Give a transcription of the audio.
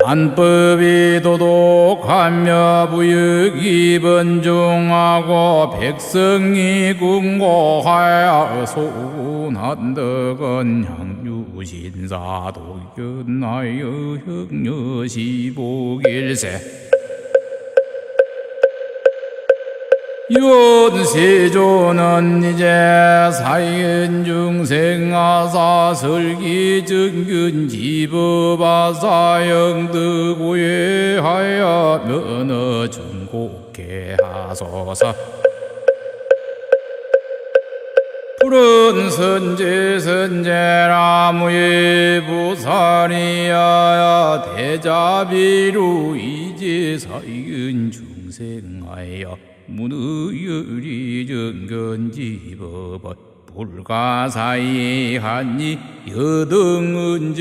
관법이 도독하며 부역이 번중하고 백성이 궁고하여 소난덕은 향유신사 도견하여 혁녀시복일세 윤세조는 이제 사인 중생아사 설기 정균 지법아사 영득고해하여 면허 중곡해 하소서. 푸른 선제 선제나무의 부산이야 대자비로 이제 사인 중생하여 문의열이 정견지법을 불가사의 한이 여등은